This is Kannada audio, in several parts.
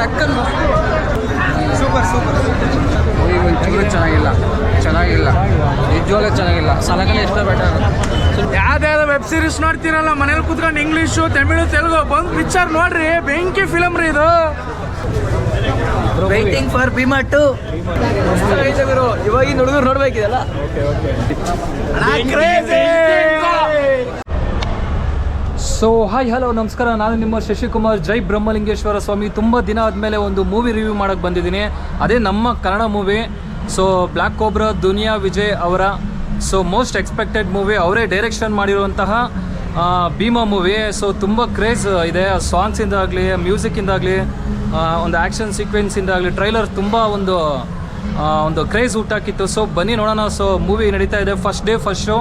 ನಕ್ಕನ್ ಸೂಪರ್ ಸೂಪರ್. ಮೂವಿ ಒಂಚೂರು ಚೆನ್ನಾಗಿಲ್ಲ. ಚೆನ್ನಾಗಿಲ್ಲ. ನಿಜವಾಗ್ಲೂ ಚೆನ್ನಾಗಿಲ್ಲ. ಸಲಗನೆ ಎಷ್ಟೋ ಬೆಟರ್ ಯಾವ್ದಾವ್ದು ವೆಬ್ ಸೀರೀಸ್ ನೋಡ್ತೀರಲ್ಲ ಮನೇಲಿ ಕುತ್ಕೊಂಡು ಇಂಗ್ಲೀಷು ತಮಿಳು ತೆಲುಗು ಬಂದು ಪಿಕ್ಚರ್ ನೋಡ್ರಿ ಬೆಂಕಿ ಫಿಲಮ್ ರೀ ಇದು. ವೈಟಿಂಗ್ ಫಾರ್ ಭೀಮಾ ಟು ಇವಾಗಿನ ಹುಡುಗರು ನೋಡ್ಬೇಕಿದಲ್ಲ ಸೊ ಹಾಯ್ ಹಲೋ ನಮಸ್ಕಾರ. ನಾನು ನಿಮ್ಮ ಶಶಿಕುಮಾರ್. ಜೈ ಬ್ರಹ್ಮಲಿಂಗೇಶ್ವರ ಸ್ವಾಮಿ. ತುಂಬ ದಿನ ಆದಮೇಲೆ ಒಂದು ಮೂವಿ ರಿವ್ಯೂ ಮಾಡೋಕ್ಕೆ ಬಂದಿದ್ದೀನಿ. ಅದೇ ನಮ್ಮ Kannada movie so Black Cobra Duniya Vijay ಅವರ ಸೊ ಮೋಸ್ಟ್ ಎಕ್ಸ್ಪೆಕ್ಟೆಡ್ ಮೂವಿ ಅವರೇ ಡೈರೆಕ್ಷನ್ ಮಾಡಿರುವಂತಹ ಭೀಮಾ ಮೂವಿ ಸೊ ತುಂಬ ಕ್ರೇಜ್ ಇದೆ. ಸಾಂಗ್ಸಿಂದಾಗಲಿ ಮ್ಯೂಸಿಕ್ಕಿಂದಾಗಲಿ ಒಂದು ಆ್ಯಕ್ಷನ್ ಸೀಕ್ವೆನ್ಸಿಂದಾಗಲಿ ಟ್ರೈಲರ್ ತುಂಬ ಒಂದು ಒಂದು ಕ್ರೇಜ್ ಹುಟ್ಟಾಕಿತ್ತು. ಸೊ ಬನ್ನಿ ನೋಡೋಣ. ಸೊ ಮೂವಿ ನಡೀತಾ ಇದೆ. First day first show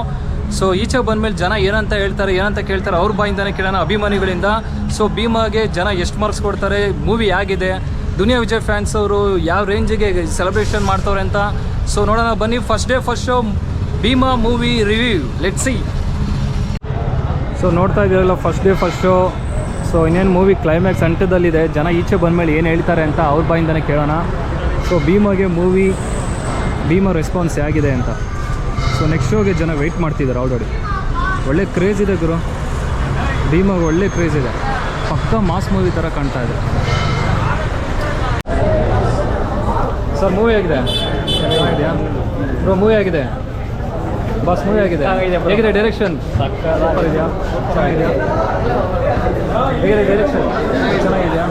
so ಈಚೆ ಬಂದಮೇಲೆ ಜನ ಏನಂತ ಹೇಳ್ತಾರೆ, ಏನಂತ ಕೇಳ್ತಾರೆ, ಅವ್ರ ಬಾಯಿಂದಾನೆ ಕೇಳೋಣ, ಅಭಿಮಾನಿಗಳಿಂದ. ಸೊ ಭೀಮಾಗೆ ಜನ ಎಷ್ಟು ಮಾರ್ಕ್ಸ್ ಕೊಡ್ತಾರೆ ಮೂವಿ ಆಗಿದೆ ದುನಿಯಾ ವಿಜಯ್ ಫ್ಯಾನ್ಸ್ ಅವರು ಯಾವ ರೇಂಜಿಗೆ ಸೆಲೆಬ್ರೇಷನ್ ಮಾಡ್ತವ್ರೆ ಅಂತ. ಸೊ ನೋಡೋಣ, ಬನ್ನಿ first day first show Bheema movie review let see so ನೋಡ್ತಾ ಇದ್ದೀರಲ್ಲ first day first show so ಇನ್ನೇನು ಮೂವಿ ಕ್ಲೈಮ್ಯಾಕ್ಸ್ ಅಂಟದಲ್ಲಿದೆ ಜನ ಈಚೆ ಬಂದಮೇಲೆ ಏನು ಹೇಳ್ತಾರೆ ಅಂತ ಅವ್ರ ಬಾಯಿಂದಾನೆ ಕೇಳೋಣ. ಸೊ ಭೀಮಾಗೆ ಮೂವಿ ಭೀಮಾ ರೆಸ್ಪಾನ್ಸ್ ಹೇಗಿದೆ ಅಂತ. ಸೊ ನೆಕ್ಸ್ಟ್ ಶೋಗೆ ಜನ ವೆಯ್ಟ್ ಮಾಡ್ತಿದ್ದಾರೆ ಆಲ್ರೆಡಿ ಒಳ್ಳೆ ಕ್ರೇಜ್ ಇದೆ ಗುರು. ಭೀಮಾಗೆ ಒಳ್ಳೆ ಕ್ರೇಜ್ ಇದೆ. ಪಕ್ಕ ಮಾಸ್ ಮೂವಿ ಥರ ಕಾಣ್ತಾ ಇದೆ. ಸರ್ ಮೂವಿ ಆಗಿದೆ ಬ್ರೋ ಮೂವಿ ಆಗಿದೆ ಬಸ್ ಮೂವಿ ಆಗಿದೆ ಹೇಗಿದೆ? ಡೈರೆಕ್ಷನ್ ಇದೆಯಾ? ಹೇಗಿದೆ ಡೈರೆಕ್ಷನ್ ಚೆನ್ನಾಗಿದೆಯಾ?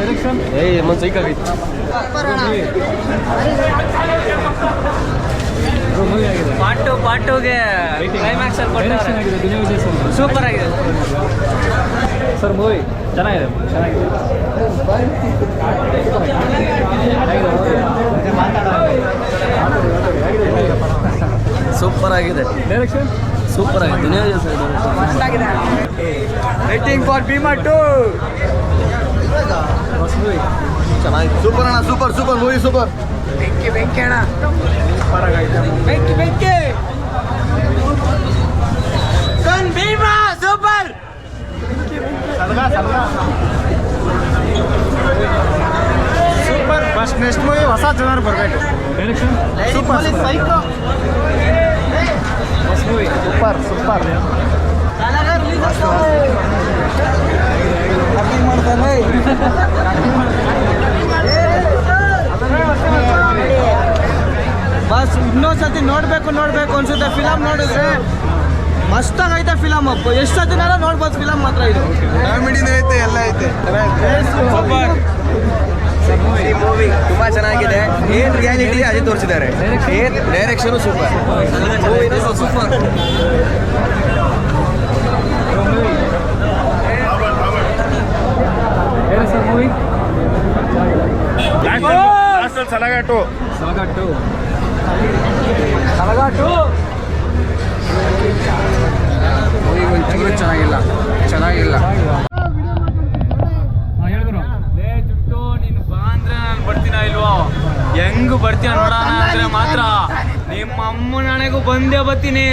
ಡೈರೆಕ್ಷನ್ ಏಯ್ ಒಂದು ಸೈಕ್ ಆಗೈತಿ ಮೂವಿ ಆಗಿದೆ ಪಾಟು ಪಾಟುಗೆ ಕ್ಲೈಮ್ಯಾಕ್ಸ್ ಅಲ್ಲಿ ಡೈರೆಕ್ಷನ್ ಆಗಿದೆ ದುನಿಯಾ ವಿಜಯ್ ಸರ್. ಸೂಪರ್ ಆಗಿದೆ. ಸರ್ ಮೂವಿ ಚೆನ್ನಾಗಿದೆ. ಚೆನ್ನಾಗಿದೆ ಸೂಪರ್ ಆಗಿದೆ. ಡೈರೆಕ್ಷನ್ ಸೂಪರ್ ಆಗಿದೆ Duniya waiting for Bheema too movie ಚೆನ್ನಾಗಿದೆ ಸೂಪರ್ ಅಣ್ಣ ಸೂಪರ್ ಸೂಪರ್ ಮೂವಿ ಸೂಪರ್ ಬೆಂಕಿ ಬೆಂಕಿ ಅಣ್ಣ ಬೆಂಕಿ ಬೆಂಕಿ ಕನ್ Bheema super super first next movie ಹೊಸ ಜನರು ಬರಬೇಕು direction super psycho movie super super film ನೋಡಿದ್ರೆ ಮಸ್ತಾಗೈತೆ ಫಿಲಮ್ ಎಷ್ಟು ಸತಿನಾರ ನೋಡ್ಬೋದು ಫಿಲಮ್ ಮಾತ್ರ ಇದು. ಕಾಮಿಡಿನೂ ಐತೆ ಎಲ್ಲ ಐತೆ. ಮೂವಿ ತುಂಬಾ ಚೆನ್ನಾಗಿದೆ. ಏನ್ ರಿಯಾಲಿಟಿ ಅದೇ ತೋರಿಸಿದ್ದಾರೆ. ಏನ್ ಡೈರೆಕ್ಷನ್ ಸೂಪರ್ ಸೂಪರ್ ಮೂವಿ ಸಲಗಾಟು ಸಲಗಾಟು ಸಲಗಾಟು ಮೂವಿ ಒಂಚೂರು ಚೆನ್ನಾಗಿಲ್ಲ ಚೆನ್ನಾಗಿಲ್ಲ ಹಾಂ ಹೇಳಿದ್ರು ಲೇ ಜುಟ್ಟು ನೀನು ಬಾ ಅಂದ್ರೆ ನಾನು ಬರ್ತೀನ ಇಲ್ವೋ ಬರ್ತೀಯ ನೋಡೋಣ ಅಂದ್ರೆ ಮಾತ್ರ. ನಿಮ್ಮ ಅಮ್ಮನ ಹಣೆಗೂ ಬಂದೇ ಬರ್ತೀನಿ.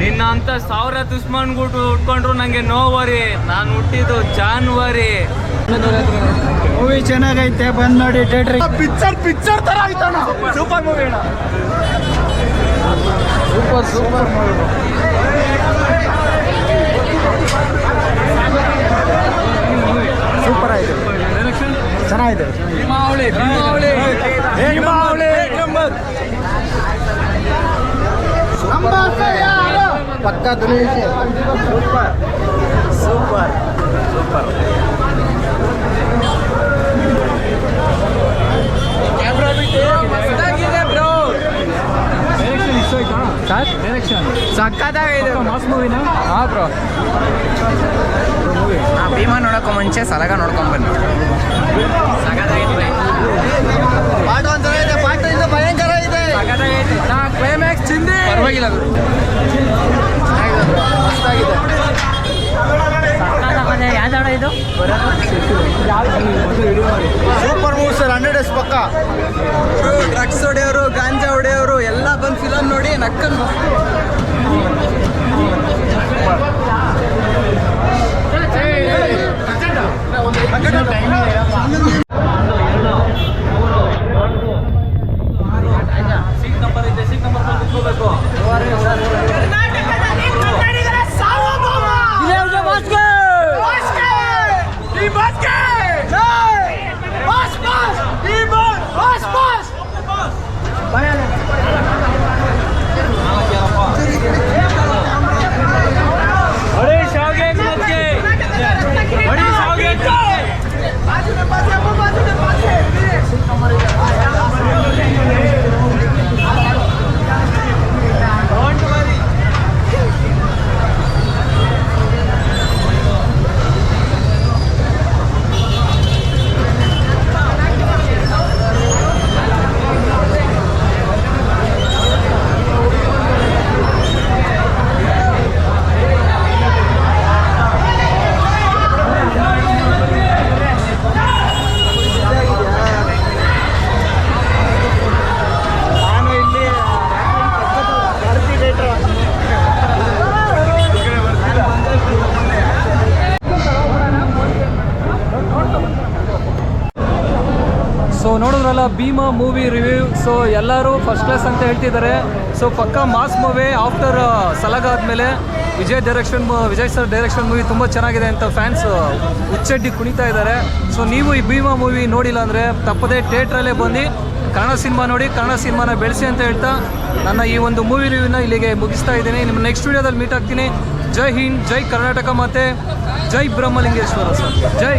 ನಿನ್ನ ಅಂತ ಸಾವಿರ ದುಶ್ಮನ್ಗುಟ್ಟು ಉಟ್ಕೊಂಡ್ರು ನಂಗೆ ನೋವರಿ ನಾನು ಹುಟ್ಟಿದ್ದು ಜಾನ್ವರಿ ಮೂವಿ ಚೆನ್ನಾಗೈತೆ ಬಂದ್ ನೋಡಿ ಡೇಟ್ರಿ ಪಿಕ್ಚರ್ ಪಿಕ್ಚರ್ ತರ ಆಯ್ತಣ್ಣ ಸೂಪರ್ ಮೂವಿ ಅಣ್ಣ. ಸೂಪರ್ ಸೂಪರ್ ಸೂಪರ್ ಆಯ್ತು. ಚೆನ್ನಾಗಿದೆ. ಚೆನ್ನಾಗಿದೆ ಭೀಮಾವಳಿ ಭೀಮಾವಳಿ ಪಕ್ಕ Duniya super. Super. Super. Direction ಇಷ್ಟ ಆಯ್ತಾ? ಸರ್ ಡೈರೆಕ್ಷನ್ ಸಕ್ಕತ್ತಾಗಿದೆ ಮಾಸ್ ಮೂವಿನಾ ಹಾಂ ಬ್ರೋ ಭೀಮಾ ನೋಡಕ್ಕೂ ಮುಂಚೆ ಸಲಗ ನೋಡ್ಕೊಂಡ್ ಬನ್ನಿ ಪಾಠ ಒಂಥರ ಇದೆ ಪಾಠ ಇಂದ ಭಯಂಕರ ಇದೆ ನಾ ಕ್ಲೈಮ್ಯಾಕ್ಸ್ ಪರವಾಗಿಲ್ಲ ಮಸ್ತಾಗಿದೆ super movie sir hundred yes ಪಕ್ಕ. ಡ್ರಗ್ಸ್ ಹೊಡೆಯೋರು ಗಾಂಜಾ ಹೊಡೆಯೋರು ಎಲ್ಲ ಬಂದು ಫಿಲಮ್ ನೋಡಿ ನಕ್ಕನ್ ನೋಡಿದ್ರಲ್ಲ ಭೀಮಾ ಮೂವಿ ರಿವ್ಯೂ ಸೊ ಎಲ್ಲರೂ ಫಸ್ಟ್ ಕ್ಲಾಸ್ ಅಂತ ಹೇಳ್ತಿದ್ದಾರೆ. ಸೊ ಪಕ್ಕ ಮಾಸ್ ಮೂವಿ ಆಫ್ಟರ್ ಸಲಗ ಆದಮೇಲೆ Vijay direction Vijay sir direction movie ತುಂಬ ಚೆನ್ನಾಗಿದೆ ಅಂತ ಫ್ಯಾನ್ಸ್ ಉಚ್ಚಡ್ಡಿ ಕುಣಿತಾ ಇದ್ದಾರೆ. ಸೊ ನೀವು ಈ ಭೀಮಾ ಮೂವಿ ನೋಡಿಲ್ಲ ಅಂದರೆ ತಪ್ಪದೇ ಥಿಯೇಟ್ರಲ್ಲೇ ಬಂದು ಕನ್ನಡ ಸಿನಿಮಾ ನೋಡಿ, ಕನ್ನಡ ಸಿನಿಮಾನ ಬೆಳೆಸಿ ಅಂತ ಹೇಳ್ತಾ ನನ್ನ ಈ ಒಂದು ಮೂವಿ ರಿವ್ಯೂನ ಇಲ್ಲಿಗೆ ಮುಗಿಸ್ತಾ ಇದ್ದೀನಿ. ನಿಮ್ಮ ನೆಕ್ಸ್ಟ್ ವೀಡಿಯೋದಲ್ಲಿ ಮೀಟ್ ಆಗ್ತೀನಿ. ಜೈ ಹಿಂದ್, ಜೈ ಕರ್ನಾಟಕ ಮತ್ತು ಜೈ ಬ್ರಹ್ಮಲಿಂಗೇಶ್ವರ ಸರ್ ಜೈ!